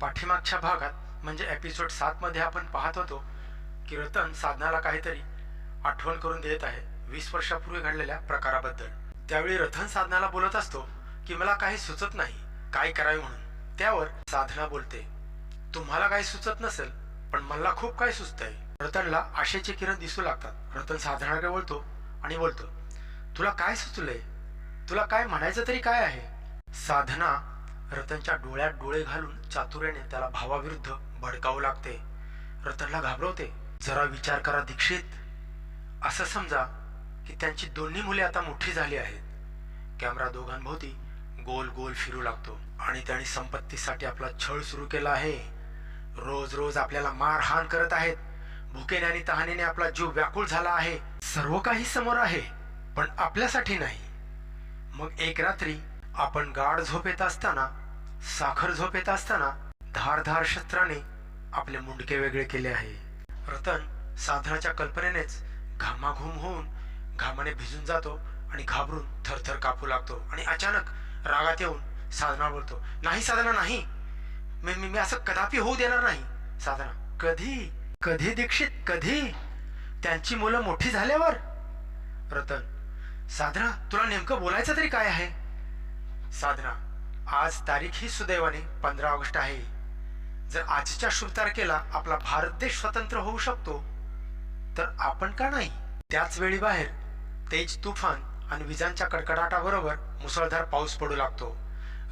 पाठीमागच्या भागात म्हणजे एपिसोड सात मध्ये आपण पाहत होतो की रतन साधनाला काहीतरी आठवण करून देत आहे वीस वर्षापूर्वी घडलेल्या प्रकाराबद्दल. त्यावेळी रतन साधनाला बोलत असतो की मला काही सुचत नाही काय करावे म्हणून. त्यावर साधना बोलते तुम्हाला काही सुचत नसेल पण मला खूप काही सुचतंय. रतनला आशेचे किरण दिसू लागतात. रतन साधनाकडे बोलतो आणि बोलतो तुला काय सुचलंय? तुला काय म्हणायचं तरी काय आहे? साधना रतनच्या डोळ्यात डोळे घालून चातुर्याने त्याला भावाविरुद्ध भडकावू लागते. रतनला घाबरवते. जरा विचार करा दीक्षित. असं समजा की त्यांची दोन्ही मुले आता मोठी झाली आहेत. कॅमेरा दोघांभोवती गोल गोल फिरू लागतो आणि त्याने संपत्तीसाठी आपला छळ सुरू केला आहे. रोज रोज आपल्याला मारहाण करत आहेत. भुकेने आणि तहानेने आपला जीव व्याकुळ झाला आहे. सर्व काही समोर आहे पण आपल्यासाठी नाही. मग एक रात्री आपण गाढ झोपेत असताना साखर झोपेत असताना धारधार शस्त्राने आपले मुंडके वेगळे केले आहे. रतन साधनाच्या कल्पनेनेच घामाघूम होऊन घामाने भिजून जातो आणि घाबरून थरथर कापू लागतो आणि अचानक रागात येऊन साधना बोलतो नाही साधना नाही. मी मी मी असं कदापि होऊ देणार नाही. साधना कधी? कधी दीक्षित? कधी? त्यांची मुलं मोठी झाल्यावर? रतन साधना तुला नेमकं बोलायचं तरी काय आहे? साधना आज तारीख ही सुदैवाने पंधरा ऑगस्ट आहे. जर आजच्या शुभ तारखेला आपला भारत देश स्वतंत्र होऊ शकतो तर आपण का नाही त्याच वेळी बाहेर तेज तुफान आणि विजांच्या कडकडाटाबरोबर मुसळधार पाऊस पडू लागतो.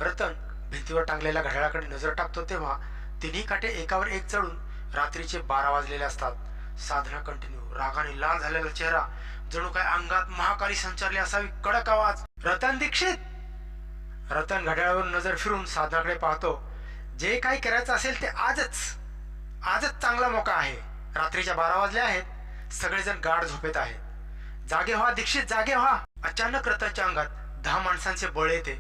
रतन भिंतीवर टांगलेल्या घड्याळाकडे नजर टाकतो तेव्हा तिन्ही काटे एकावर एक चढून रात्रीचे बारा वाजलेले असतात. साधना कंटिन्यू रागाने लाल झालेला चेहरा जणू काय अंगात महाकाली संचारली असावी कडक आवाज. रतन दीक्षित! रतन घड्याळावर नजर फिरून साधनाकडे पाहतो. जे काही करायचं असेल ते आजच आजच चांगला मोका आहे. रात्रीच्या बारा वाजले आहेत. सगळेजण गाढ झोपेत आहेत. जागे व्हा दीक्षित जागे व्हा. अचानक रतनच्या अंगात दहा माणसांचे बळ येते.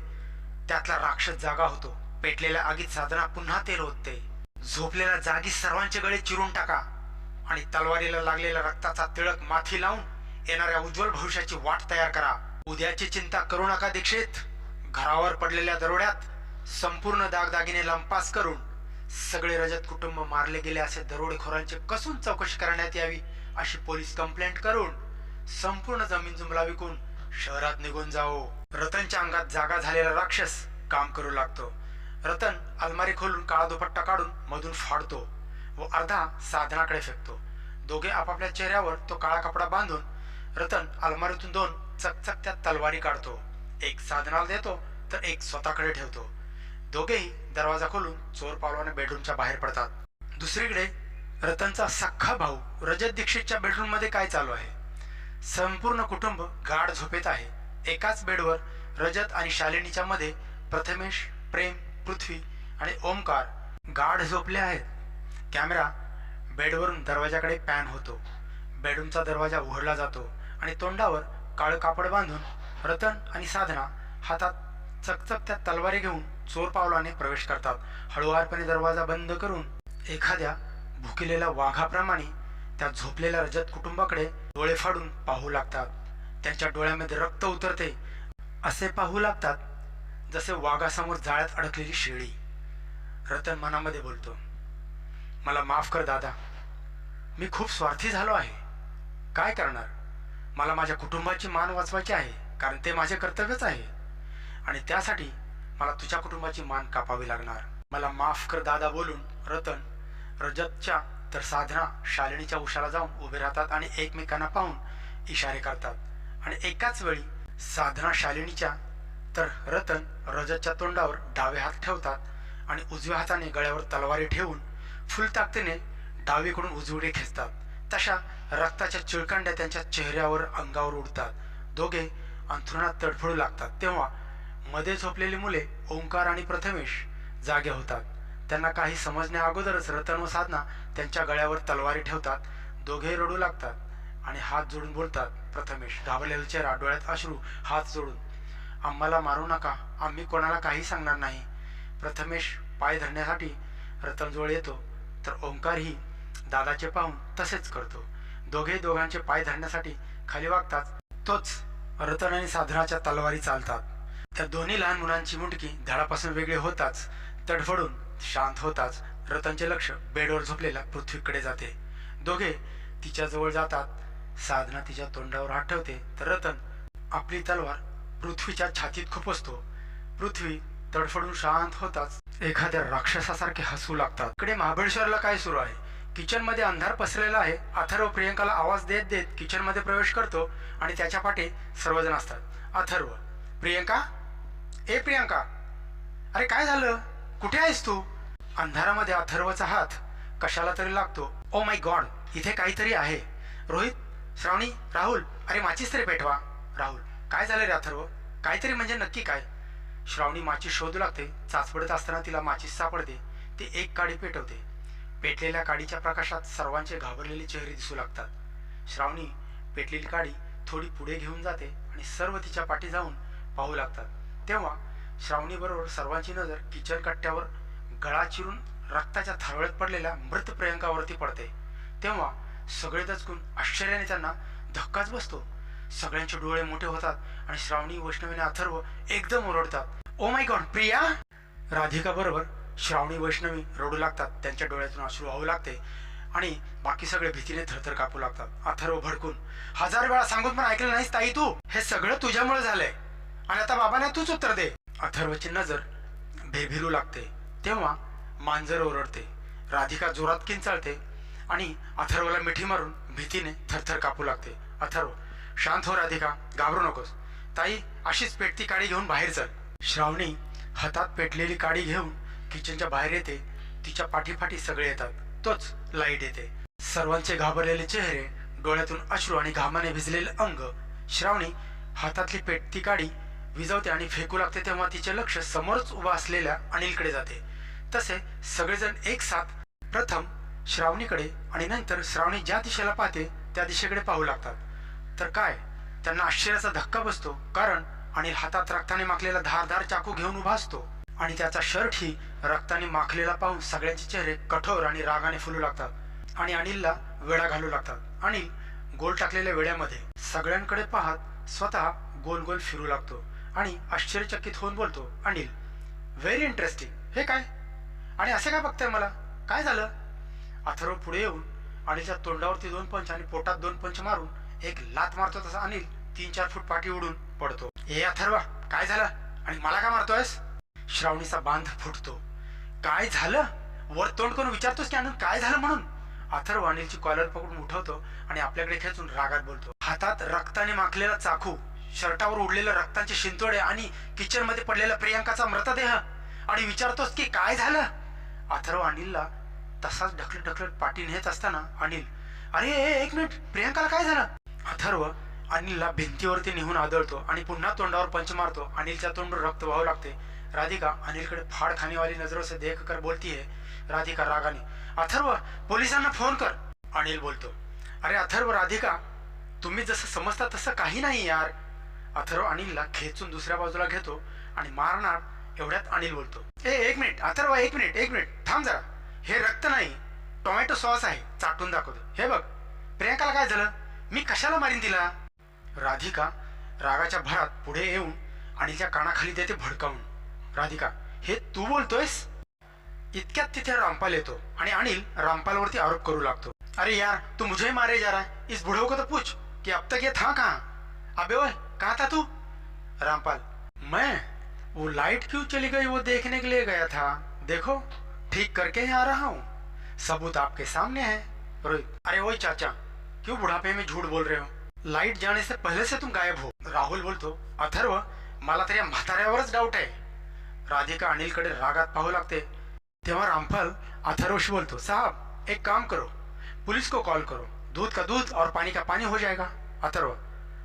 त्यातला राक्षस जागा होतो. पेटलेल्या आगीत साधना पुन्हा तेल होते झोपलेल्या जागी सर्वांचे गळे चिरून टाका. आणि तलवारीला लागलेल्या रक्ताचा तिळक माथी लावून येणाऱ्या उज्ज्वल भविष्याची वाट तयार करा. उद्याची चिंता करू नका दीक्षित. घरावर पडलेल्या दरोड्यात संपूर्ण दागदागिने लंपास करून सगळे रजत कुटुंब मारले गेले असे दरोडेखोरांची कसून चौकशी करण्यात यावी अशी पोलीस कंप्लेंट करून संपूर्ण जमीन जुमला विकून शहरात निघून जाओ रतनच्या अंगात जागा झालेला राक्षस काम करू लागतो. रतन अलमारी खोलून काळा दुपट्टा काढून मधून फाडतो व अर्धा साधनाकडे फेकतो. दोघे आपापल्या चेहऱ्यावर तो काळा कपडा बांधून रतन अलमारीतून दोन चकचकत्या तलवारी काढतो. एक साधनाला देतो तर एक स्वतःकडे ठेवतो. दोघेही दरवाजा खोलून चोर पावलाने बेडरूमच्या बाहेर पडतात. दुसरीकडे रतनचा सख्खा भाऊ रजत दीक्षितच्या बेडरूममध्ये काय चालू आहे? संपूर्ण कुटुंब गाढ झोपेत आहे. एकाच बेडवर रजत आणि शालिनीच्या मध्ये प्रथमेश प्रेम पृथ्वी आणि ओमकार गाढ झोपले आहेत. कॅमेरा बेडवरून दरवाजाकडे पॅन होतो. बेडरूमचा दरवाजा उघडला जातो आणि तोंडावर काळं कापड बांधून रतन आणि साधना हातात चकचकत्या तलवारी घेऊन चोर पावलाने प्रवेश करतात. हळुवारपणे दरवाजा बंद करून एखाद्या भुकेलेल्या वाघाप्रमाणे त्या झोपलेल्या रजत कुटुंबाकडे डोळे फाडून पाहू लागतात. त्यांच्या डोळ्यामध्ये रक्त उतरते. असे पाहू लागतात जसे वाघासमोर जाळ्यात अडकलेली शेळी. रतन मनामध्ये बोलतो मला माफ कर दादा. मी खूप स्वार्थी झालो आहे. काय करणार? मला माझ्या कुटुंबाची मान वाचवायची आहे. कारण ते माझे कर्तव्यच आहे. आणि त्यासाठी मला तुझ्या कुटुंबाची मान कापावी लागणार. मला माफ कर दादा बोलून रतन रजतच्या तर साधना शालिनीच्या उशाला जाऊन उभे राहतात आणि एकमेकांना पाहून इशारे करतात. आणि एकाच वेळी साधना शालिनीच्या तर रतन रजतच्या तोंडावर डावे हात ठेवतात आणि उजव्या हाताने गळ्यावर तलवारी ठेवून फुल ताकदीने डावीकडून उजवीकडे खेचतात. तशा रक्ताच्या चिळकांड्या त्यांच्या चेहऱ्यावर अंगावर उडतात. दोघे अंथरुणात तडफडू लागतात. तेव्हा मध्ये झोपलेली मुले ओंकार आणि प्रथमेश जागे होतात. त्यांना काही समजण्या अगोदरच रतन व साधना त्यांच्या गळ्यावर तलवारी ठेवतात. दोघे रडू लागतात आणि हात जोडून बोलतात प्रथमेश घाबरलेला चेहरा डोळ्यात अश्रू हात जोडून. आम्हाला मारू नका. आम्ही कोणाला काही सांगणार नाही. प्रथमेश पाय धरण्यासाठी रतनजवळ येतो. तर ओंकारही दादाचे पाहून तसेच करतो. दोघे दोघांचे पाय धरण्यासाठी खाली वागतात. तोच रतन आणि साधनाच्या तलवारी चालतात. त्या दोन्ही लहान मुलांची मुंडकी धडापासून वेगळी होताच तडफडून शांत होताच. रतनचे लक्ष बेडवर झोपलेल्या पृथ्वीकडे जाते. दोघे तिच्या जवळ जातात. साधना तिच्या तोंडावर हात ठेवते. तर रतन आपली तलवार पृथ्वीच्या छातीत खुपसतो पृथ्वी तडफडून शांत होताच. एखाद्या राक्षसासारखे हसू लागतात. इकडे महाबळेश्वरला काय सुरू आहे? किचनमध्ये अंधार पसरलेला आहे. अथर्व प्रियंकाला आवाज देत देत किचनमध्ये प्रवेश करतो आणि त्याच्या पाठी सर्वजण असतात. अथर्व प्रियंका? ए प्रियंका. अरे काय झालं? कुठे आहेस तू? अंधारामध्ये अथर्वचा हात कशाला तरी लागतो. ओ माय गॉड इथे काहीतरी आहे. रोहित श्रावणी राहुल अरे माचीस तरी पेटवा. राहुल काय झालं रे अथर्व? काहीतरी म्हणजे नक्की काय? श्रावणी माचीस शोधू लागते. चाचपडत असताना तिला माचीस सापडते. ती एक काडी पेटवते. पेटलेल्या काडीच्या प्रकाशात सर्वांचे घाबरलेले चेहरे दिसू लागतात. श्रावणी पेटलेली काडी थोडी पुढे घेऊन जाते आणि सर्व तिच्या पाठी जाऊन पाहू लागतात. तेव्हा श्रावणीबरोबर सर्वांची नजर किचन कट्ट्यावर गळा चिरून रक्ताच्या थारोळ्यात पडलेल्या मृत प्रियंकावरती पडते. तेव्हा सगळे दचकून आश्चर्याने त्यांना धक्काच बसतो. सगळ्यांचे डोळे मोठे होतात आणि श्रावणी वैष्णवीने अथर्व एकदम ओरडतात. Oh my God Priya! Radhika बरोबर श्रावणी वैष्णवी रडू लागतात त्यांच्या डोळ्यातून अश्रू वाहू लागते आणि बाकी सगळे भीतीने थरथर कापू लागतात. अथर्व भडकून हजार वेळा सांगून पण ऐकलं नाहीस ताई तू? हे सगळं तुझ्यामुळे झालंय. आणि आता बाबाने तूच उत्तर दे. अथर्वची नजर भेभिरू लागते. तेव्हा मांजर ओरडते. राधिका जोरात किंचाळते आणि अथर्वला मिठी मारून भीतीने थरथर कापू लागते. अथर्व शांत हो राधिका घाबरू नकोस. ताई अशीच पेटती काडी घेऊन बाहेर चल. श्रावणी हातात पेटलेली काडी घेऊन किचनच्या बाहेर येते तिच्या पाठीपाठी सगळे येतात. तोच लाइट येते. सर्वांचे घाबरलेले चेहरे डोळ्यातून अश्रू आणि घामाने भिजलेले अंग. श्रावणी हातातली पेटती काडी विजवते आणि फेकू लागते तेव्हा तिचे लक्ष समोरच उभा असलेल्या अनिलकडे जाते. तसे सगळेजण एक साथ प्रथम श्रावणीकडे आणि नंतर श्रावणी ज्या दिशेला पाहते त्या दिशेकडे पाहू लागतात. तर काय? त्यांना आश्चर्याचा धक्का बसतो कारण अनिल हातात रक्ताने माखलेला धारधार चाकू घेऊन उभा असतो. आणि त्याचा शर्टही रक्ताने माखलेला पाहून सगळ्यांचे चेहरे कठोर आणि रागाने फुलू लागतात आणि अनिलला वेळा घालू लागतात. अनिल गोल टाकलेल्या वेड्यामध्ये सगळ्यांकडे पाहत स्वतः गोल गोल फिरू लागतो आणि आश्चर्यचकित होऊन बोलतो अनिल व्हेरी इंटरेस्टिंग हे काय? आणि असे काय बघताय मला? काय झालं? अथर्व पुढे येऊन अनिलच्या तोंडावरती दोन पंच आणि पोटात दोन पंच मारून एक लात मारतो तसा अनिल तीन चार फूट पाठी उडून पडतो. ए अथर्वा काय झालं? आणि मला काय मारतोयस? श्रावणीचा बांध फुटतो. काय झालं? वर तोंड करून विचारतोस की अनिल काय झालं म्हणून? अथर्व अनिलची कॉलर पकडून उठवतो आणि आपल्याकडे खेचून रागात बोलतो. हातात रक्ताने माखलेला चाकू शर्टावर उडलेलं रक्तांचे शिंतोडे आणि किचनमध्ये पडलेला प्रियांकाचा मृतदेह. आणि विचारतोस की काय झालं? अथर्व अनिलला तसाच ढकलत ढकलत पाठी नेत असताना अनिल अरे एक मिनिट प्रियांकाला काय झालं? अथर्व अनिलला भिंतीवरती नेहून आदळतो आणि पुन्हा तोंडावर पंच मारतो. अनिलच्या तोंडावर रक्त वाहू लागते. राधिका अनिलकडे फाड खानेवाली नजरों से देख कर बोलती है राधिका रागाने अथर्व पोलिसांना फोन कर. अनिल बोलतो अरे अथर्व राधिका तुम्ही जसं समजता तसं काही नाही यार. अथर्व अनिलला खेचून दुसऱ्या बाजूला घेतो आणि मारणार एवढ्यात अनिल बोलतो ए एक मिनिट अथर्व एक मिनिट एक मिनिट थांब जरा. हे रक्त नाही टोमॅटो सॉस आहे चाटून दाखवतो. हे बघ प्रियंकाला काय झालं? मी कशाला मारीन तिला? राधिका रागाच्या भरात पुढे येऊन अनिलच्या कानाखाली देते भडकावून. राधिका, हे तू बोलतोयस? इतक्यात तिथे रामपाल येतो आणि अनिल रामपालवरती आरोप करू लागतो. अरे यार, तू मुझे मारे जा रहा है. इस बुढ़ो को तो पूछ कि अब तक ये था कहाँ? अबे ओए कहाँ था तू? रामपाल, मैं वो लाइट क्यों चली गई वो देखने के लिए गया था? देखो, ठीक करके ही आ रहा हूँ। सबूत आपके सामने है। रोहित, अरे वही चाचा, क्यों बुढ़ापे में झूठ बोल रहे हो? लाइट जाने से पहले से तुम गायब हो। राहुल बोलतो, अथर्व, मला तर या डाऊट आहे. राधिका अनिलकडे रागात पाहू लागते. तेव्हा रामफल अथर्वशी बोलतो साहब एक काम करो. पुलिस को कॉल करो. दूध का दूध और पानी का पानी हो जाएगा? अथर्व.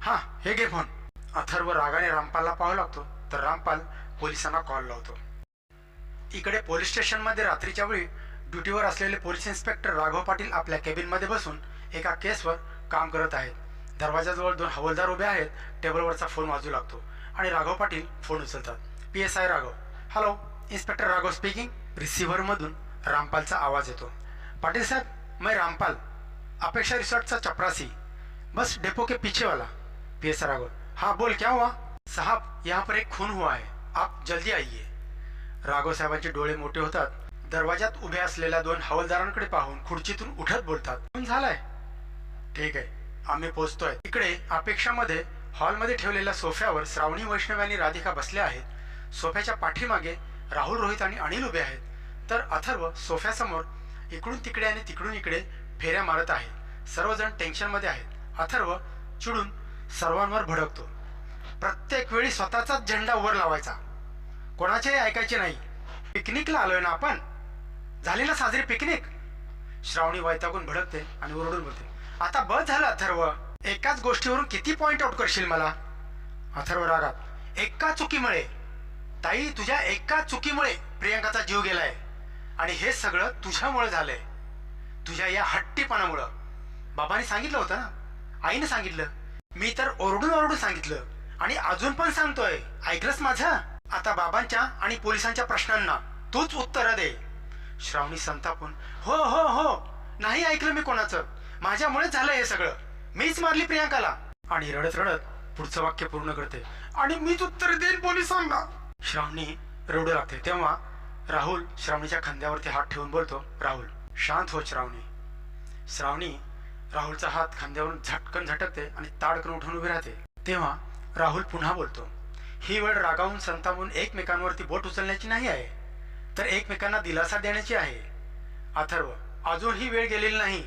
हां हे घे फोन. अथर्व रागाने रामपालला पाहू लागतो. तर रामपाल पोलिसांना कॉल लावतो. इकडे पोलीस स्टेशनमध्ये रात्रीच्या वेळी ड्युटीवर असलेले पोलीस इन्स्पेक्टर राघव पाटील आपल्या केबिनमध्ये बसून एका केसवर काम करत आहेत. दरवाजाजवळ दोन हवलदार उभे आहेत. टेबलवरचा फोन वाजू लागतो आणि राघव पाटील फोन उचलतात. P S I Raghav. Hello inspector Raghav speaking रिसिव्हरमधून रामपालचा आवाज येतो. पाटील साहब मैं रामपाल. अपेक्षा रिसोर्ट सा चपरासी. बस डेपो के पीछे वाला. P S Raghav. हाँ बोल क्या हुआ? साहब यहाँ पर एक खून हुआ है. आप जल्दी आइए. राघव साहेबांचे डोळे मोठे होतात. दरवाजात उभे असलेल्या दोन हवालदारांकडे पाहून खुर्चीतून उठत बोलतात. खून झालाय. ठीक आहे आम्ही पोचतोय. इकडे अपेक्षामध्ये हॉलमध्ये ठेवलेल्या सोफ्यावर श्रावणी वैष्णव आणि राधिका बसल्या आहेत. सोफ्याच्या पाठीमागे राहुल रोहित आणि अनिल उभे आहेत. तर अथर्व सोफ्यासमोर इकडून तिकडे आणि तिकडून इकडे फेऱ्या मारत आहे. सर्वजण टेन्शनमध्ये आहेत. अथर्व चिडून सर्वांवर भडकतो. प्रत्येक वेळी स्वतःचाच झेंडा वर लावायचा. कोणाचेही ऐकायचे नाही. पिकनिकला आलोय ना आपण? झाली ना साजरी पिकनिक? श्रावणी वैतागून भडकते आणि ओरडून बोलते. आता बस झालं अथर्व. एकाच गोष्टीवरून किती पॉइंट आउट करशील मला? अथर्व रागात. एका चुकीमुळे. ताई तुझ्या एका चुकीमुळे प्रियांकाचा जीव गेलाय. आणि हे सगळं तुझ्यामुळे झालंय. तुझ्या या हट्टीपणामुळं. बाबांनी सांगितलं होतं ना? आईने सांगितलं. मी तर ओरडून ओरडून सांगितलं. आणि अजून पण सांगतोय. ऐकलंस माझं? आता बाबांच्या आणि पोलिसांच्या प्रश्नांना तूच उत्तर दे. श्रावणी संतापून हो हो हो. नाही ऐकलं मी कोणाचं. माझ्यामुळेच झालं हे सगळं. मीच मारली प्रियांकाला. आणि रडत रडत पुढचं वाक्य पूर्ण करते. आणि मीच उत्तर देईन पोलिसांना. श्रावणी रडू लागते. तेव्हा राहुल श्रावणीच्या खांद्यावरती हात ठेवून बोलतो राहुल शांत हो श्रावणी. श्रावणी राहुलचा हात खांद्यावरून झटकन झटकते आणि ताडकन उठून उभी राहते. तेव्हा राहुल पुन्हा बोलतो ही वेळ रागावून संतावून एकमेकांवरती बोट उचलण्याची नाही आहे तर एकमेकांना दिलासा देण्याची आहे. अथर्व अजून ही वेळ गेलेली नाही.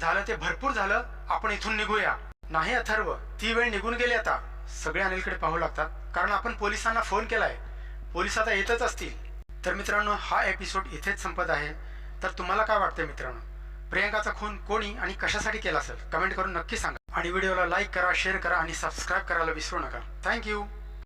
झालं ते भरपूर झालं आपण इथून निघूया. नाही अथर्व ती वेळ निघून गेली आता. सगळे अनिलकडे पाहू लागतात कारण आपण पोलिसांना फोन केलाय. पोलीस आता येतच असतील. तर मित्रांनो हा एपिसोड इथेच संपत आहे. तर तुम्हाला काय वाटतं मित्रांनो? प्रियंकाचा खून कोणी आणि कशासाठी केला असेल? कमेंट करून नक्की सांगा. आणि व्हिडिओला लाईक करा शेअर करा आणि सबस्क्राईब करायला विसरू नका. थँक्यू